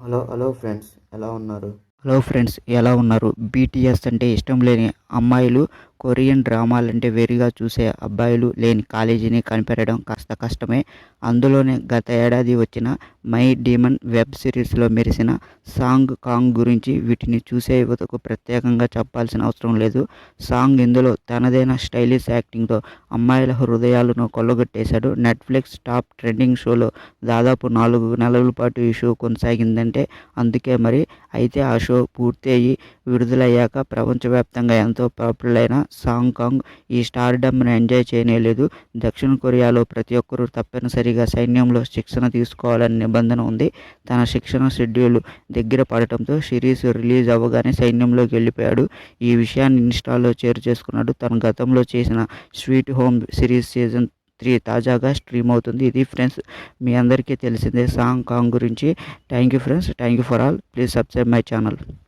Hello hello friends ఎలా ఉన్నారు? Hello friends ఎలా ఉన్నారు? బీటీఎస్ అంటే ఇష్టం లేని అమ్మాయిలు కొరియన్ డ్రామాలంటే వేరుగా చూసే అబ్బాయిలు లేని కాలేజీని కనిపెట్టడం కాస్త కష్టమే. అందులోనే గత ఏడాది వచ్చిన మై డీమన్ వెబ్ సిరీస్లో మెరిసిన సాంగ్ కాంగ్ గురించి వీటిని చూసే యువతకు ప్రత్యేకంగా చెప్పాల్సిన అవసరం లేదు. సాంగ్ ఇందులో తనదైన స్టైలిష్ యాక్టింగ్తో అమ్మాయిల హృదయాలను కొల్లగొట్టేశాడు. నెట్ఫ్లిక్స్ టాప్ ట్రెండింగ్ షోలో దాదాపు నాలుగు నెలల పాటు ఈ షో కొనసాగిందంటే అందుకే మరి. అయితే ఆ షో పూర్తయ్యి విడుదలయ్యాక ప్రపంచవ్యాప్తంగా ఎంత పాపులర్ అయిన సాంగ్ కాంగ్ ఈ స్టార్డమ్ను ఎంజాయ్ చేయలేదు దక్షిణ కొరియాలో ప్రతి ఒక్కరూ తప్పనిసరిగా సైన్యంలో శిక్షణ తీసుకోవాలని నిబంధన ఉంది. తన శిక్షణ షెడ్యూల్ దగ్గర పడటంతో సిరీస్ రిలీజ్ అవ్వగానే సైన్యంలోకి వెళ్ళిపోయాడు. ఈ విషయాన్ని ఇన్స్టాలో చేరు చేసుకున్నాడు. తన గతంలో చేసిన sweet home series season three తాజాగా స్ట్రీమ్ అవుతుంది. ఇది ఫ్రెండ్స్ మీ అందరికీ తెలిసిందే సాంగ్ కాంగ్ గురించి. Thank you friends. Thank you for all. Please subscribe my channel.